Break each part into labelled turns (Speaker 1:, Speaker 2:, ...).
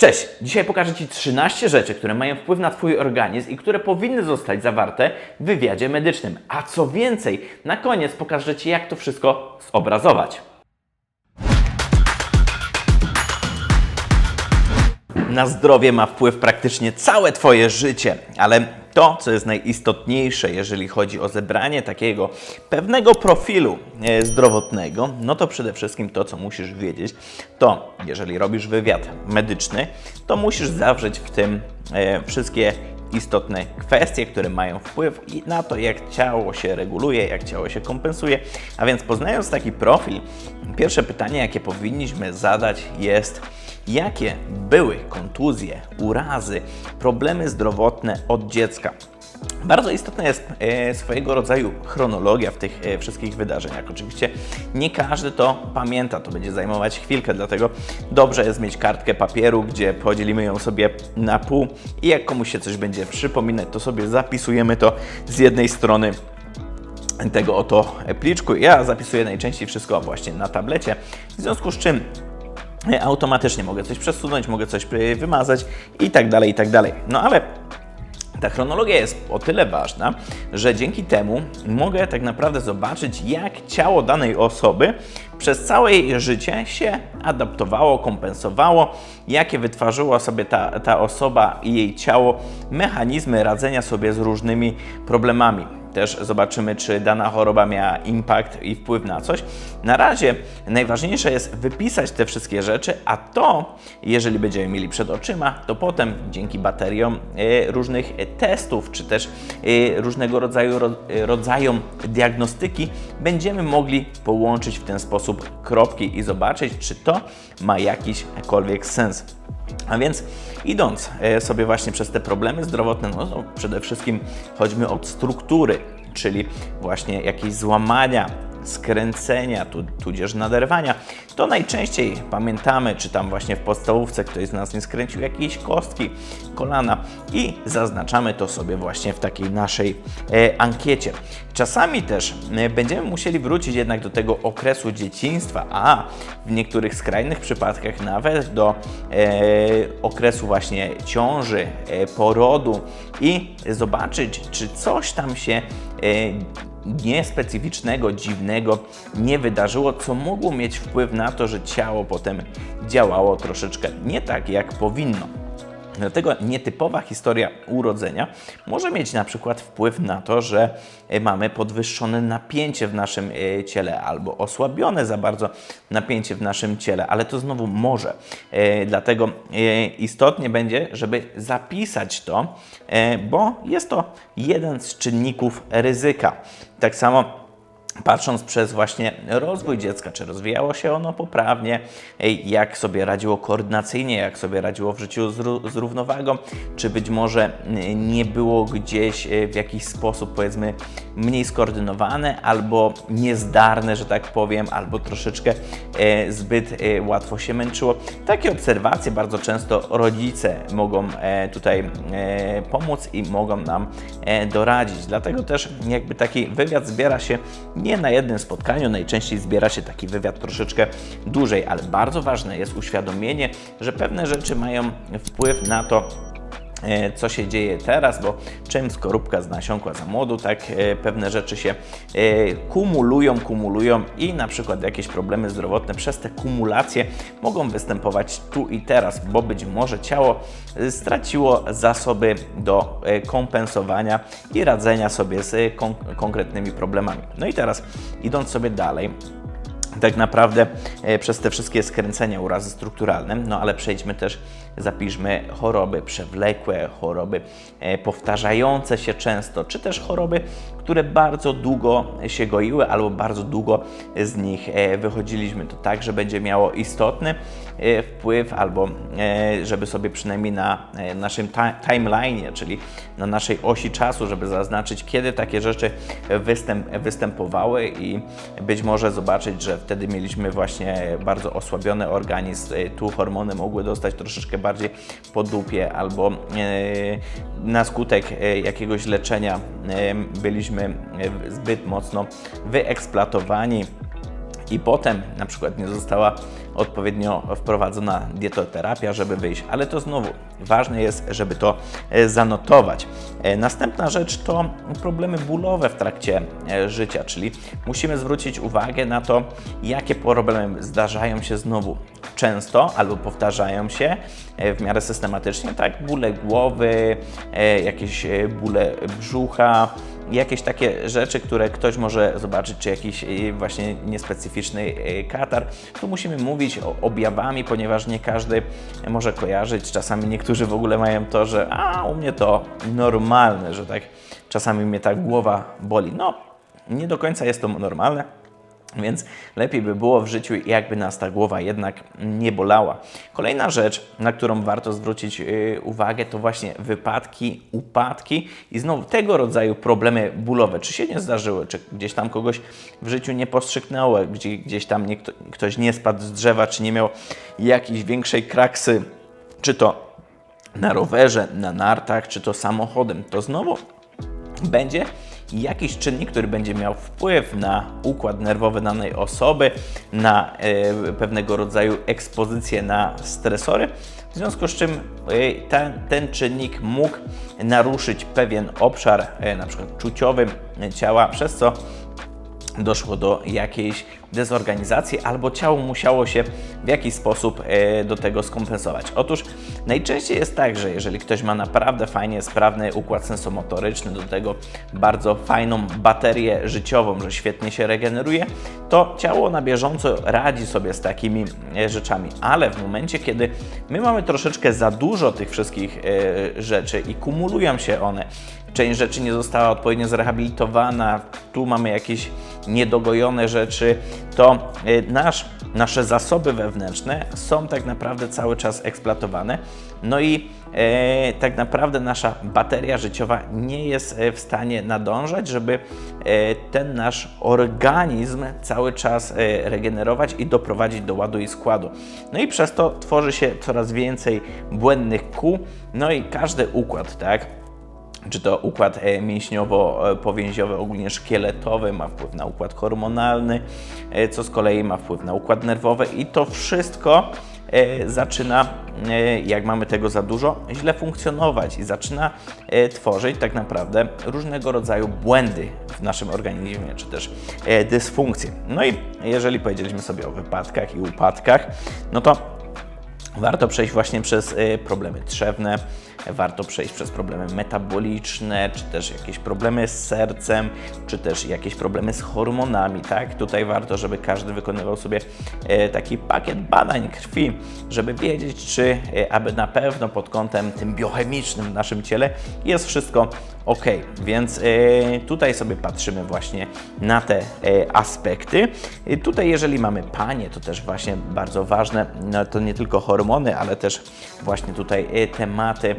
Speaker 1: Cześć! Dzisiaj pokażę Ci 13 rzeczy, które mają wpływ na Twój organizm i które powinny zostać zawarte w wywiadzie medycznym. A co więcej, na koniec pokażę Ci, jak to wszystko zobrazować. Na zdrowie ma wpływ praktycznie całe Twoje życie, ale to, co jest najistotniejsze, jeżeli chodzi o zebranie takiego pewnego profilu e, zdrowotnego, no to przede wszystkim to, co musisz wiedzieć, to jeżeli robisz wywiad medyczny, to musisz zawrzeć w tym e, wszystkie istotne kwestie, które mają wpływ na to, jak ciało się reguluje, jak ciało się kompensuje. A więc poznając taki profil, pierwsze pytanie, jakie powinniśmy zadać jest, jakie były kontuzje, urazy, problemy zdrowotne od dziecka. Bardzo istotna jest e, swojego rodzaju chronologia w tych e, wszystkich wydarzeniach. Oczywiście nie każdy to pamięta, to będzie zajmować chwilkę, dlatego dobrze jest mieć kartkę papieru, gdzie podzielimy ją sobie na pół i jak komuś się coś będzie przypominać, to sobie zapisujemy to z jednej strony tego oto pliczku. Ja zapisuję najczęściej wszystko właśnie na tablecie, w związku z czym e, automatycznie mogę coś przesunąć, mogę coś wymazać i tak dalej, i tak dalej. No ale ta chronologia jest o tyle ważna, że dzięki temu mogę tak naprawdę zobaczyć, jak ciało danej osoby przez całe jej życie się adaptowało, kompensowało, jakie wytworzyła sobie ta, ta osoba i jej ciało mechanizmy radzenia sobie z różnymi problemami. Też zobaczymy, czy dana choroba miała impact i wpływ na coś. Na razie najważniejsze jest wypisać te wszystkie rzeczy, a to, jeżeli będziemy mieli przed oczyma, to potem dzięki bateriom e, różnych testów, czy też e, różnego rodzaju ro, e, rodzajom diagnostyki, będziemy mogli połączyć w ten sposób kropki i zobaczyć, czy to ma jakiśkolwiek sens. A więc idąc e, sobie właśnie przez te problemy zdrowotne, no to przede wszystkim chodźmy od struktury, czyli właśnie jakieś złamania, skręcenia, tu, tudzież naderwania, to najczęściej pamiętamy, czy tam właśnie w podstawówce ktoś z nas nie skręcił jakiejś kostki, kolana i zaznaczamy to sobie właśnie w takiej naszej e, ankiecie. Czasami też e, będziemy musieli wrócić jednak do tego okresu dzieciństwa, a w niektórych skrajnych przypadkach nawet do e, okresu właśnie ciąży, e, porodu i zobaczyć, czy coś tam się niespecyficznego, dziwnego nie wydarzyło, co mogło mieć wpływ na to, że ciało potem działało troszeczkę nie tak, jak powinno. Dlatego nietypowa historia urodzenia może mieć na przykład wpływ na to, że e, mamy podwyższone napięcie w naszym e, ciele albo osłabione za bardzo napięcie w naszym ciele, ale to znowu może. E, Dlatego istotnie będzie, żeby zapisać to, bo jest to jeden z czynników ryzyka. Tak samo patrząc przez właśnie rozwój dziecka, czy rozwijało się ono poprawnie, jak sobie radziło koordynacyjnie, jak sobie radziło w życiu z, ró- z równowagą, czy być może y, nie było gdzieś y, w jakiś sposób, powiedzmy, mniej skoordynowane, albo niezdarne, że tak powiem, albo troszeczkę e, zbyt e, łatwo się męczyło. Takie obserwacje bardzo często rodzice mogą e, tutaj e, pomóc i mogą nam e, doradzić. Dlatego też jakby taki wywiad zbiera się nie na jednym spotkaniu, najczęściej zbiera się taki wywiad troszeczkę dłużej, ale bardzo ważne jest uświadomienie, że pewne rzeczy mają wpływ na to, co się dzieje teraz, bo czym skorupka znasiąkła za młodu, tak e, pewne rzeczy się e, kumulują, kumulują i na przykład jakieś problemy zdrowotne przez te kumulacje mogą występować tu i teraz, bo być może ciało e, straciło zasoby do e, kompensowania i radzenia sobie z e, kon- konkretnymi problemami. No i teraz idąc sobie dalej, tak naprawdę e, przez te wszystkie skręcenia, urazy strukturalne, no ale przejdźmy też, zapiszmy choroby przewlekłe, choroby e, powtarzające się często, czy też choroby, które bardzo długo się goiły albo bardzo długo z nich e, wychodziliśmy. To także będzie miało istotny e, wpływ, albo e, żeby sobie przynajmniej na naszym timeline, czyli na naszej osi czasu, żeby zaznaczyć, kiedy takie rzeczy występ, występowały i być może zobaczyć, że wtedy mieliśmy właśnie bardzo osłabiony organizm, tu hormony mogły dostać troszeczkę bardziej po dupie, albo na skutek jakiegoś leczenia byliśmy e, zbyt mocno wyeksploatowani i potem na przykład nie została odpowiednio wprowadzona dietoterapia, żeby wyjść, ale to znowu ważne jest, żeby to e, zanotować. E, Następna rzecz to problemy bólowe w trakcie życia, czyli musimy zwrócić uwagę na to, jakie problemy zdarzają się znowu często albo powtarzają się w miarę systematycznie, tak? Bóle głowy, jakieś bóle brzucha, jakieś takie rzeczy, które ktoś może zobaczyć, czy jakiś e, właśnie niespecyficzny e, katar. Tu musimy mówić o objawami, ponieważ nie każdy może kojarzyć. Czasami niektórzy w ogóle mają to, że a u mnie to normalne, że tak czasami mnie ta głowa boli. No, nie do końca jest to normalne. Więc lepiej by było w życiu, jakby nas ta głowa jednak nie bolała. Kolejna rzecz, na którą warto zwrócić yy, uwagę, to właśnie wypadki, upadki i znowu tego rodzaju problemy bólowe. Czy się nie zdarzyły, czy gdzieś tam kogoś w życiu nie postrzyknęło, gdzie, gdzieś tam nie, kto, ktoś nie spadł z drzewa, czy nie miał jakiejś większej kraksy, czy to na rowerze, na nartach, czy to samochodem. To znowu będzie jakiś czynnik, który będzie miał wpływ na układ nerwowy danej osoby, na e, pewnego rodzaju ekspozycję na stresory, w związku z czym e, ten, ten czynnik mógł naruszyć pewien obszar, e, na przykład czuciowy ciała, przez co doszło do jakiejś dezorganizacji, albo ciało musiało się w jakiś sposób e, do tego skompensować. Otóż najczęściej jest tak, że jeżeli ktoś ma naprawdę fajnie sprawny układ sensomotoryczny, do tego bardzo fajną baterię życiową, że świetnie się regeneruje, to ciało na bieżąco radzi sobie z takimi e, rzeczami. Ale w momencie, kiedy my mamy troszeczkę za dużo tych wszystkich e, rzeczy i kumulują się one, część rzeczy nie została odpowiednio zrehabilitowana, tu mamy jakieś niedogojone rzeczy, to y, nasz, nasze zasoby wewnętrzne są tak naprawdę cały czas eksploatowane. No i e, tak naprawdę nasza bateria życiowa nie jest e, w stanie nadążać, żeby e, ten nasz organizm cały czas e, regenerować i doprowadzić do ładu i składu. No i przez to tworzy się coraz więcej błędnych kół, no i każdy układ, tak? czy to układ e, mięśniowo-powięziowy, ogólnie szkieletowy, ma wpływ na układ hormonalny, e, co z kolei ma wpływ na układ nerwowy i to wszystko e, zaczyna, e, jak mamy tego za dużo, źle funkcjonować i zaczyna e, tworzyć tak naprawdę różnego rodzaju błędy w naszym organizmie, czy też e, dysfunkcje. No i jeżeli powiedzieliśmy sobie o wypadkach i upadkach, no to Warto przejść właśnie przez problemy trzewne, warto przejść przez problemy metaboliczne, czy też jakieś problemy z sercem, czy też jakieś problemy z hormonami, tak? Tutaj warto, żeby każdy wykonywał sobie y, taki pakiet badań krwi, żeby wiedzieć, czy y, aby na pewno pod kątem tym biochemicznym w naszym ciele jest wszystko ok. Więc y, tutaj sobie patrzymy właśnie na te aspekty. Tutaj jeżeli mamy panie, to też właśnie bardzo ważne, no to nie tylko hormony, ale też właśnie tutaj tematy, e,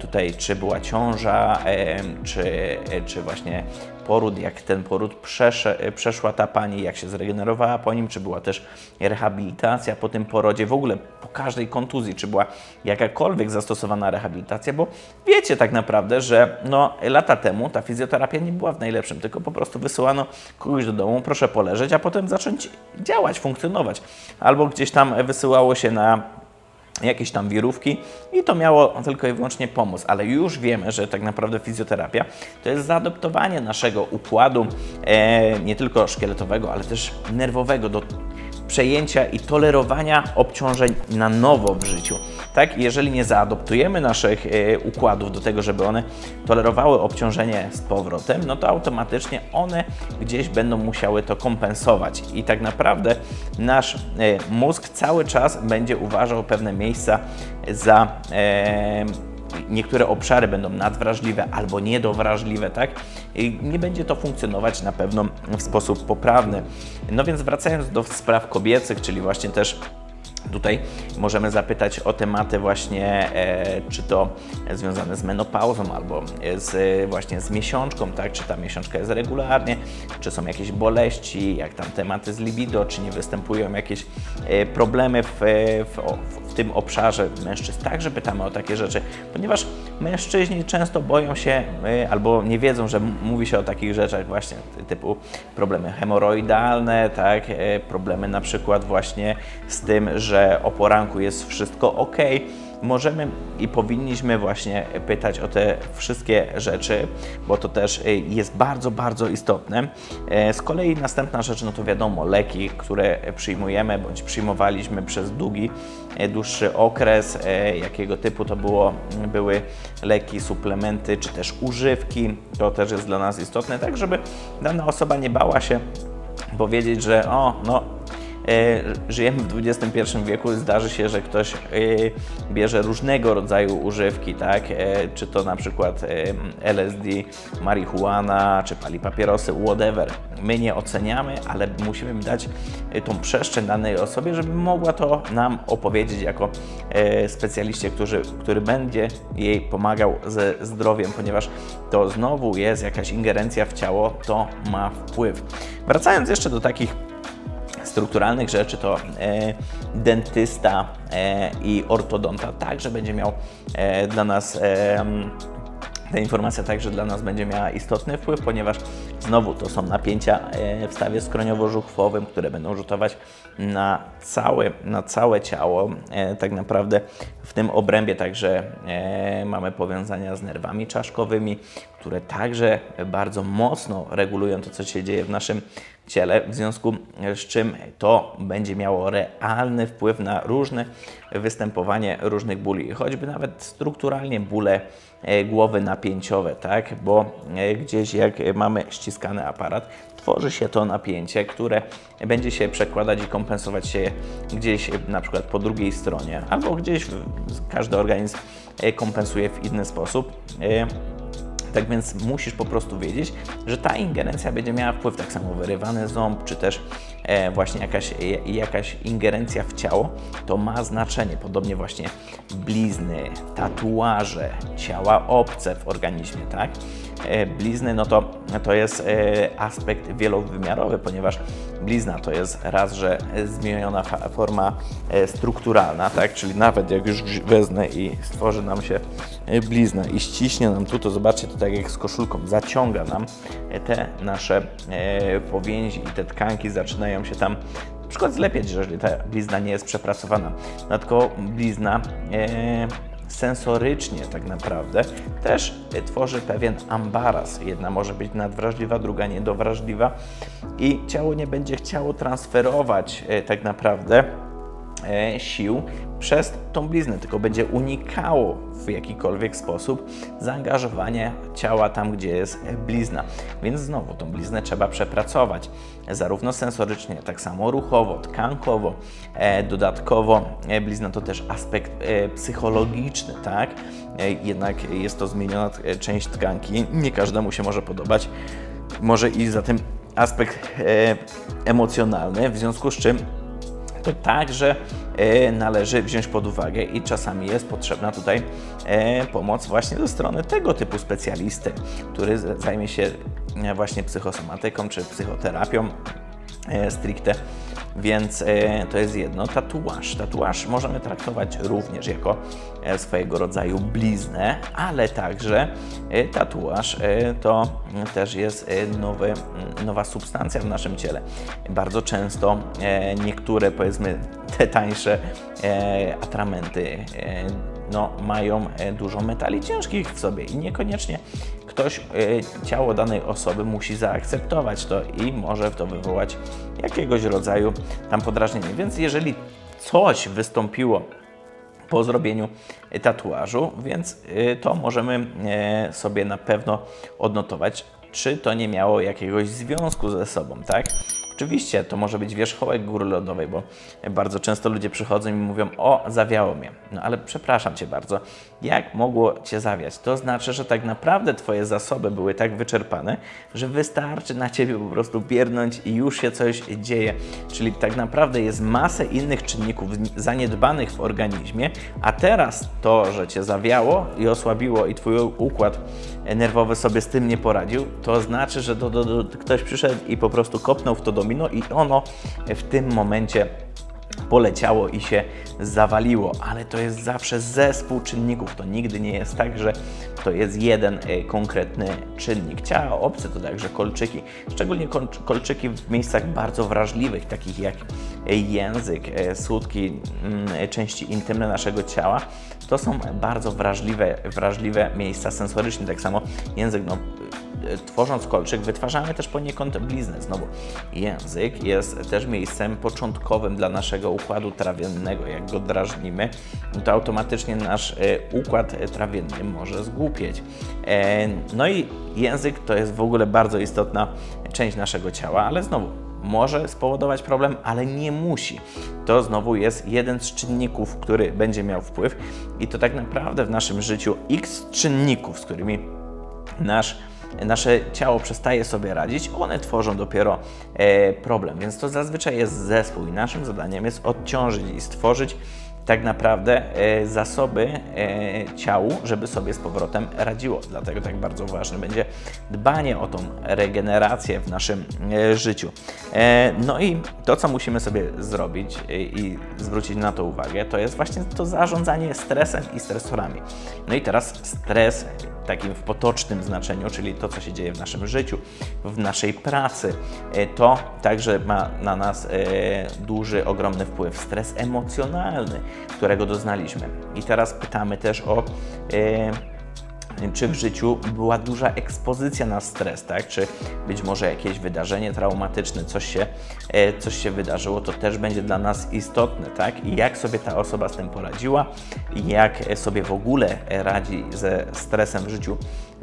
Speaker 1: tutaj czy była ciąża, e, czy, e, czy właśnie poród, jak ten poród przesze, przeszła ta pani, jak się zregenerowała po nim, czy była też rehabilitacja po tym porodzie, w ogóle po każdej kontuzji, czy była jakakolwiek zastosowana rehabilitacja, bo wiecie tak naprawdę, że no, lata temu ta fizjoterapia nie była w najlepszym, tylko po prostu wysyłano kogoś do domu, proszę poleżeć, a potem zacząć działać, funkcjonować. Albo gdzieś tam wysyłało się na jakieś tam wirówki i to miało tylko i wyłącznie pomóc, ale już wiemy, że tak naprawdę fizjoterapia to jest zaadoptowanie naszego układu e, nie tylko szkieletowego, ale też nerwowego do przejęcia i tolerowania obciążeń na nowo w życiu. Tak, jeżeli nie zaadoptujemy naszych e, układów do tego, żeby one tolerowały obciążenie z powrotem, no to automatycznie one gdzieś będą musiały to kompensować. I tak naprawdę nasz e, mózg cały czas będzie uważał pewne miejsca za e, niektóre obszary będą nadwrażliwe albo niedowrażliwe, tak? I nie będzie to funkcjonować na pewno w sposób poprawny. No więc wracając do spraw kobiecych, czyli właśnie też Tutaj możemy zapytać o tematy właśnie, e, czy to związane z menopauzą albo z, e, właśnie z miesiączką, tak? Czy ta miesiączka jest regularnie, czy są jakieś boleści, jak tam tematy z libido, czy nie występują jakieś e, problemy w, w, w w tym obszarze mężczyzn także pytamy o takie rzeczy, ponieważ mężczyźni często boją się y, albo nie wiedzą, że mówi się o takich rzeczach właśnie typu problemy hemoroidalne, tak, y, problemy na przykład właśnie z tym, że o poranku jest wszystko ok. Możemy i powinniśmy właśnie pytać o te wszystkie rzeczy, bo to też y, jest bardzo, bardzo istotne. E, Z kolei następna rzecz, no to wiadomo, leki, które przyjmujemy bądź przyjmowaliśmy przez długi, e, dłuższy okres, e, jakiego typu to było, były leki, suplementy czy też używki, to też jest dla nas istotne, tak żeby dana osoba nie bała się powiedzieć, że o, no E, Żyjemy w XXI wieku, zdarzy się, że ktoś e, bierze różnego rodzaju używki, tak? E, Czy to na przykład e, LSD, marihuana, czy pali papierosy, whatever. My nie oceniamy, ale musimy dać e, tą przestrzeń danej osobie, żeby mogła to nam opowiedzieć jako e, specjaliście, który, który będzie jej pomagał ze zdrowiem, ponieważ to znowu jest jakaś ingerencja w ciało, to ma wpływ. Wracając jeszcze do takich strukturalnych rzeczy, to e, dentysta e, i ortodonta także będzie miał e, dla nas ta informacja także dla nas będzie miała istotny wpływ, ponieważ znowu to są napięcia w stawie skroniowo-żuchwowym, które będą rzutować na całe, na całe ciało. Tak naprawdę w tym obrębie także mamy powiązania z nerwami czaszkowymi, które także bardzo mocno regulują to, co się dzieje w naszym ciele, w związku z czym to będzie miało realny wpływ na różne występowanie różnych bóli, choćby nawet strukturalnie bóle e, głowy napięciowe, tak? Bo e, gdzieś jak mamy ściskany aparat, tworzy się to napięcie, które będzie się przekładać i kompensować się gdzieś e, na przykład po drugiej stronie, albo gdzieś każdy organizm kompensuje w inny sposób. Tak więc musisz po prostu wiedzieć, że ta ingerencja będzie miała wpływ, tak samo wyrywany ząb, czy też e, właśnie jakaś, e, jakaś ingerencja w ciało, to ma znaczenie. Podobnie właśnie blizny, tatuaże, ciała obce w organizmie, tak? E, blizny, no to, to jest e, aspekt wielowymiarowy, ponieważ blizna to jest raz, że zmieniona forma e, strukturalna, tak? Czyli nawet jak już wezmę i stworzy nam się blizna i ściśnie nam tu, to zobaczcie, to tak jak z koszulką, zaciąga nam te nasze powięzi i te tkanki zaczynają się tam na przykład zlepiać, jeżeli ta blizna nie jest przepracowana. Dodatkowo blizna sensorycznie tak naprawdę też tworzy pewien ambaras. Jedna może być nadwrażliwa, druga niedowrażliwa i ciało nie będzie chciało transferować e, tak naprawdę e, sił przez tą bliznę, tylko będzie unikało w jakikolwiek sposób zaangażowania ciała tam, gdzie jest blizna. Więc znowu tą bliznę trzeba przepracować, zarówno sensorycznie, tak samo ruchowo, tkankowo. E, dodatkowo e, blizna to też aspekt e, psychologiczny, tak? Jednak jest to zmieniona część tkanki, nie każdemu się może podobać. Może i za tym aspekt emocjonalny, w związku z czym to także e, należy wziąć pod uwagę i czasami jest potrzebna tutaj e, pomoc właśnie ze strony tego typu specjalisty, który zajmie się właśnie psychosomatyką czy psychoterapią e, stricte. Więc e, to jest jedno. Tatuaż. Tatuaż możemy traktować również jako e, swojego rodzaju bliznę, ale także e, tatuaż to też jest nowy, mm, nowa substancja w naszym ciele. Bardzo często niektóre, powiedzmy, te tańsze atramenty no, mają e, dużo metali ciężkich w sobie i niekoniecznie ktoś, e, ciało danej osoby musi zaakceptować to i może to wywołać jakiegoś rodzaju tam podrażnienie. Więc jeżeli coś wystąpiło po zrobieniu tatuażu, więc to możemy e, sobie na pewno odnotować, czy to nie miało jakiegoś związku ze sobą, tak? Oczywiście to może być wierzchołek góry lodowej, bo bardzo często ludzie przychodzą i mówią: O, zawiało mnie. No ale przepraszam cię bardzo, jak mogło cię zawiać? To znaczy, że tak naprawdę twoje zasoby były tak wyczerpane, że wystarczy na ciebie po prostu piernąć i już się coś dzieje. Czyli tak naprawdę jest masę innych czynników zaniedbanych w organizmie, a teraz to, że cię zawiało i osłabiło i twój układ nerwowy sobie z tym nie poradził, to znaczy, że do, do, do, ktoś przyszedł i po prostu kopnął w to domino i ono w tym momencie poleciało i się zawaliło, ale to jest zawsze zespół czynników. To nigdy nie jest tak, że to jest jeden e, konkretny czynnik. Ciała obce to także kolczyki, szczególnie kol- kolczyki w miejscach bardzo wrażliwych, takich jak e, język, e, sutki, mm, części intymne naszego ciała. To są bardzo wrażliwe, wrażliwe miejsca sensorycznie. Tak samo język, no, e, tworząc kolczyk, wytwarzamy też poniekąd bliznę. Znowu, język jest też miejscem początkowym dla naszego układu trawiennego. Jak go drażnimy, to automatycznie nasz e, układ trawienny może zgłupieć. E, No i język to jest w ogóle bardzo istotna część naszego ciała, ale znowu, może spowodować problem, ale nie musi. To znowu jest jeden z czynników, który będzie miał wpływ, i to tak naprawdę w naszym życiu x czynników, z którymi nasz, nasze ciało przestaje sobie radzić, one tworzą dopiero e, problem. Więc to zazwyczaj jest zespół, i naszym zadaniem jest odciążyć i stworzyć tak naprawdę e, zasoby e, ciału, żeby sobie z powrotem radziło. Dlatego tak bardzo ważne będzie dbanie o tą regenerację w naszym e, życiu. No i to, co musimy sobie zrobić i zwrócić na to uwagę, to jest właśnie to zarządzanie stresem i stresorami. No i teraz stres takim w potocznym znaczeniu, czyli to, co się dzieje w naszym życiu, w naszej pracy, e, to także ma na nas e, duży, ogromny wpływ. Stres emocjonalny, którego doznaliśmy. I teraz pytamy też o. czy w życiu była duża ekspozycja na stres, tak? Czy być może jakieś wydarzenie traumatyczne, coś się, e, coś się wydarzyło, to też będzie dla nas istotne, tak? I jak sobie ta osoba z tym poradziła, jak sobie w ogóle radzi ze stresem w życiu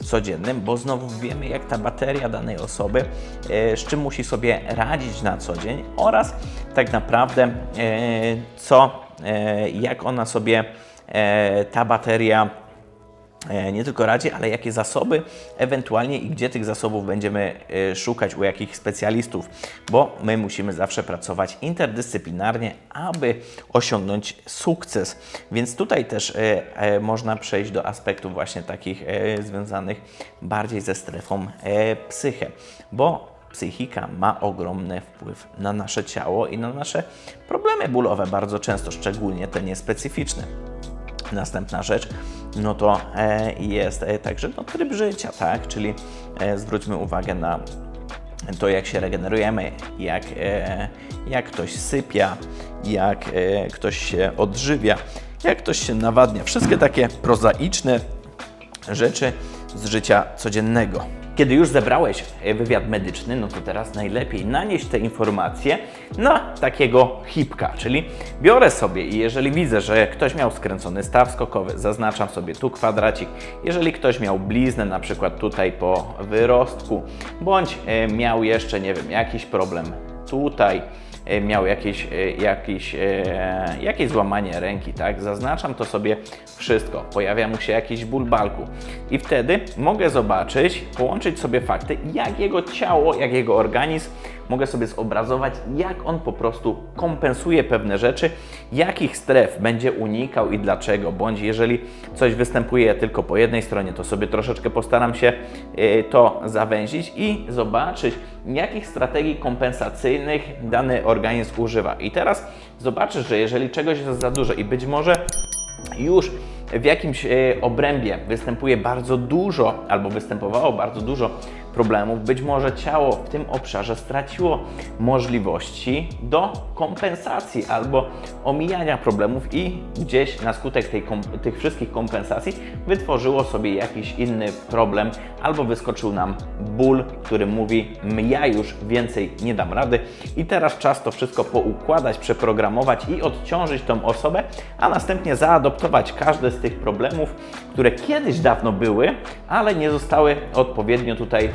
Speaker 1: codziennym, bo znowu wiemy, jak ta bateria danej osoby, e, z czym musi sobie radzić na co dzień oraz tak naprawdę e, co, jak ona sobie ta bateria nie tylko radzi, ale jakie zasoby ewentualnie i gdzie tych zasobów będziemy e, szukać, u jakich specjalistów, bo my musimy zawsze pracować interdyscyplinarnie, aby osiągnąć sukces. Więc tutaj też e, e, można przejść do aspektów właśnie takich e, związanych bardziej ze strefą e, psychę, bo psychika ma ogromny wpływ na nasze ciało i na nasze problemy bólowe bardzo często, szczególnie te niespecyficzne. Następna rzecz, no to e, jest e, także no, tryb życia, tak? Czyli e, zwróćmy uwagę na to, jak się regenerujemy, jak, jak ktoś sypia, jak ktoś się odżywia, jak ktoś się nawadnia. Wszystkie takie prozaiczne rzeczy z życia codziennego. Kiedy już zebrałeś e, wywiad medyczny, no to teraz najlepiej nanieść te informacje na takiego hipka, czyli biorę sobie i jeżeli widzę, że ktoś miał skręcony staw skokowy, zaznaczam sobie tu kwadracik. Jeżeli ktoś miał bliznę, na przykład tutaj po wyrostku, bądź e, miał jeszcze, nie wiem, jakiś problem tutaj, miał jakieś, e, jakieś, e, jakieś złamanie ręki, tak? Zaznaczam to sobie wszystko. Pojawia mu się jakiś ból balku. I wtedy mogę zobaczyć, połączyć sobie fakty, jak jego ciało, jak jego organizm mogę sobie zobrazować, jak on po prostu kompensuje pewne rzeczy, jakich stref będzie unikał i dlaczego. Bądź jeżeli coś występuje tylko po jednej stronie, to sobie troszeczkę postaram się y, to zawęzić i zobaczyć, jakich strategii kompensacyjnych dany organizm używa. I teraz zobaczysz, że jeżeli czegoś jest za dużo i być może już w jakimś e, obrębie występuje bardzo dużo, albo występowało bardzo dużo problemów, być może ciało w tym obszarze straciło możliwości do kompensacji albo omijania problemów i gdzieś na skutek tej, tych wszystkich kompensacji wytworzyło sobie jakiś inny problem albo wyskoczył nam ból, który mówi, ja już więcej nie dam rady i teraz czas to wszystko poukładać, przeprogramować i odciążyć tą osobę, a następnie zaadoptować każde z tych problemów, które kiedyś dawno były, ale nie zostały odpowiednio tutaj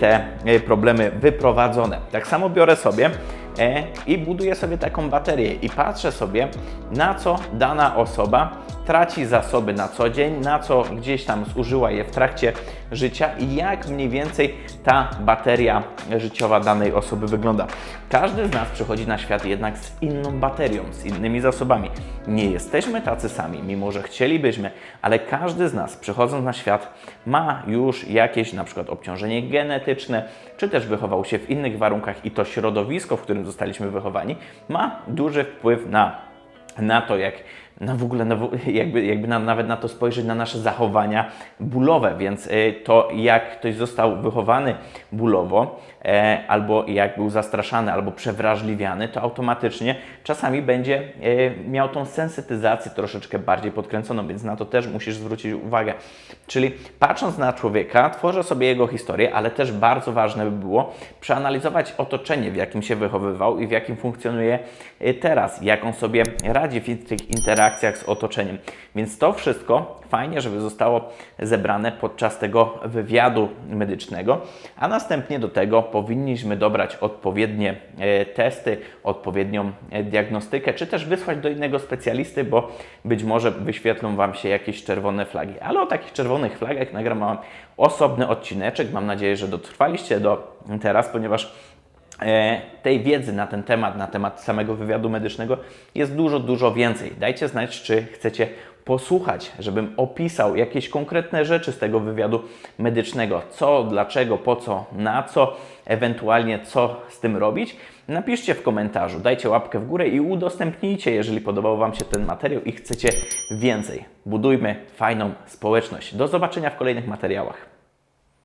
Speaker 1: te e, problemy wyprowadzone. Tak samo biorę sobie e, i buduję sobie taką baterię i patrzę sobie, na co dana osoba traci zasoby na co dzień, na co gdzieś tam zużyła je w trakcie życia i jak mniej więcej ta bateria życiowa danej osoby wygląda. Każdy z nas przychodzi na świat jednak z inną baterią, z innymi zasobami. Nie jesteśmy tacy sami, mimo że chcielibyśmy, ale każdy z nas przychodząc na świat ma już jakieś na przykład obciążenie genetyczne, czy też wychował się w innych warunkach i to środowisko, w którym zostaliśmy wychowani, ma duży wpływ na, na to, jak na w ogóle, jakby, jakby na, nawet na to spojrzeć, na nasze zachowania bólowe, więc y, to jak ktoś został wychowany bólowo, e, albo jak był zastraszany, albo przewrażliwiany, to automatycznie czasami będzie e, miał tą sensytyzację troszeczkę bardziej podkręconą, więc na to też musisz zwrócić uwagę. Czyli patrząc na człowieka, tworzę sobie jego historię, ale też bardzo ważne by było przeanalizować otoczenie, w jakim się wychowywał i w jakim funkcjonuje e, teraz, jak on sobie radzi w tych interakcjach z otoczeniem. Więc to wszystko fajnie, żeby zostało zebrane podczas tego wywiadu medycznego, a następnie do tego powinniśmy dobrać odpowiednie e, testy, odpowiednią e, diagnostykę, czy też wysłać do innego specjalisty, bo być może wyświetlą Wam się jakieś czerwone flagi. Ale o takich czerwonych flagach nagram osobny odcineczek. Mam nadzieję, że dotrwaliście do teraz, ponieważ tej wiedzy na ten temat, na temat samego wywiadu medycznego jest dużo, dużo więcej. Dajcie znać, czy chcecie posłuchać, żebym opisał jakieś konkretne rzeczy z tego wywiadu medycznego. Co, dlaczego, po co, na co, ewentualnie co z tym robić. Napiszcie w komentarzu, dajcie łapkę w górę i udostępnijcie, jeżeli podobał Wam się ten materiał i chcecie więcej. Budujmy fajną społeczność. Do zobaczenia w kolejnych materiałach.